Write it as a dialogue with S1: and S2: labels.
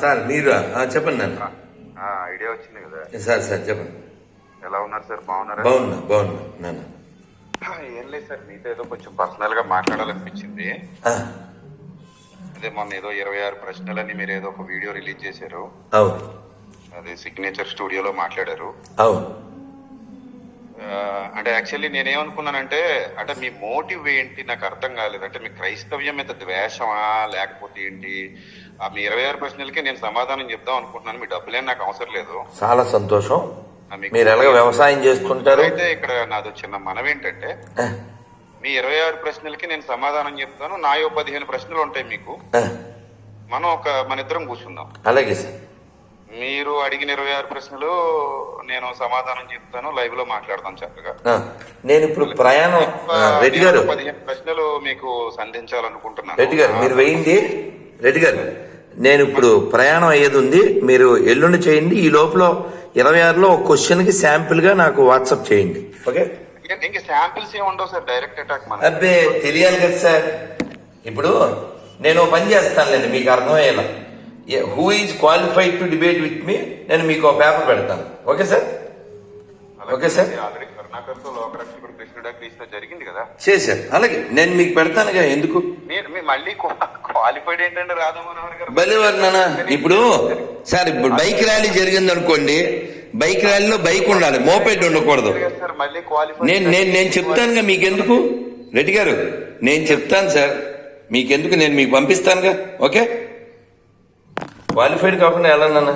S1: Sir మీరు? చెప్పండి
S2: idea వచ్చింది కదా.
S1: సార్ సార్ చెప్పండి.
S2: ఎలా ఉన్నారు సార్? బాగున్నారా?
S1: బాగున్నా బాగున్నా నాన్న.
S2: ఏం లేదు సార్ మీతో ఏదో కొంచెం పర్సనల్గా మాట్లాడాలనిపించింది అదే మొన్న ఏదో ఇరవై ఆరు ప్రశ్నలని మీరు ఏదో ఒక వీడియో రిలీజ్ చేశారు.
S1: అవును.
S2: అదే సిగ్నేచర్ స్టూడియోలో మాట్లాడారు.
S1: అవును.
S2: అంటే యాక్చువల్లీ నేనేమనుకున్నానంటే అంటే మీ మోటివ్ ఏంటి నాకు అర్థం కాలేదు. అంటే మీ క్రైస్తవ్యం మీద ద్వేషమా లేకపోతే ఏంటి? ఆ మీ ఇరవై ఆరు ప్రశ్నలకి నేను సమాధానం చెప్దాం అనుకుంటున్నాను. మీ డబ్బులేం నాకు అవసరం లేదు.
S1: చాలా సంతోషం. మీరు ఎలాగ వ్యవసాయం చేస్తుంటారు?
S2: అయితే ఇక్కడ నాది చిన్న మనం ఏంటంటే మీ ఇరవై ఆరు ప్రశ్నలకి నేను సమాధానం చెప్తాను. నా యో పదిహేను ప్రశ్నలు ఉంటాయి మీకు. మనం ఒక మన ఇద్దరం కూర్చుందాం.
S1: అలాగే సార్.
S2: మీరు అడిగిన ఇరవై ఆరు ప్రశ్నలు నేను సమాధానం చెప్తాను లైవ్లో మాట్లాడతాం చక్కగా.
S1: నేను ఇప్పుడు ప్రయాణం రెడ్డి గారు.
S2: పదిహేను ప్రశ్నలు మీకు సంధించాలనుకుంటున్నాను.
S1: రెడ్డి గారు మీరు వేయండి రెడ్డి గారు నేను ఇప్పుడు ప్రయాణం అయ్యేది ఉంది. మీరు ఎల్లుండి చేయండి. ఈ లోపల ఇరవై ఆరులో ఒక క్వశ్చన్కి శాంపిల్గా నాకు వాట్సాప్ చేయండి. ఓకే?
S2: ఇంక- శాంపిల్స్ ఏమి ఉండవు సార్ డైరెక్ట్ అటాక్
S1: అబ్బే తెలియాలి కదా సార్. ఇప్పుడు నేను పని చేస్తానులేండి మీకు అర్థమయ్యేలా. Who is qualified to debate with me నేను మీకు ఒక పేపర్ పెడతాను. Okay sir okay sir.
S2: జరిగింది కదా?
S1: చేశారు. అలాగే నేను మీకు పెడతానుగా ఎందుకు?
S2: మళ్ళీ క్వాలిఫైడ్ ఏంటంటే రాధా మనోహర్ గారు?
S1: ఇప్పుడు సార్ ఇప్పుడు బైక్ ర్యాలీ జరిగింది అనుకోండి బైక్ ర్యాలీలో బైక్ ఉండాలి మోపెడ్ ఉండకూడదు. నేను నేను నేను చెప్తానుగా మీకెందుకు? రెడ్డి గారు నేను చెప్తాను సార్ మీకెందుకు నేను మీకు పంపిస్తానుగా ఓకే? క్వాలిఫైడ్ కాకుండా ఎలా నాన్న.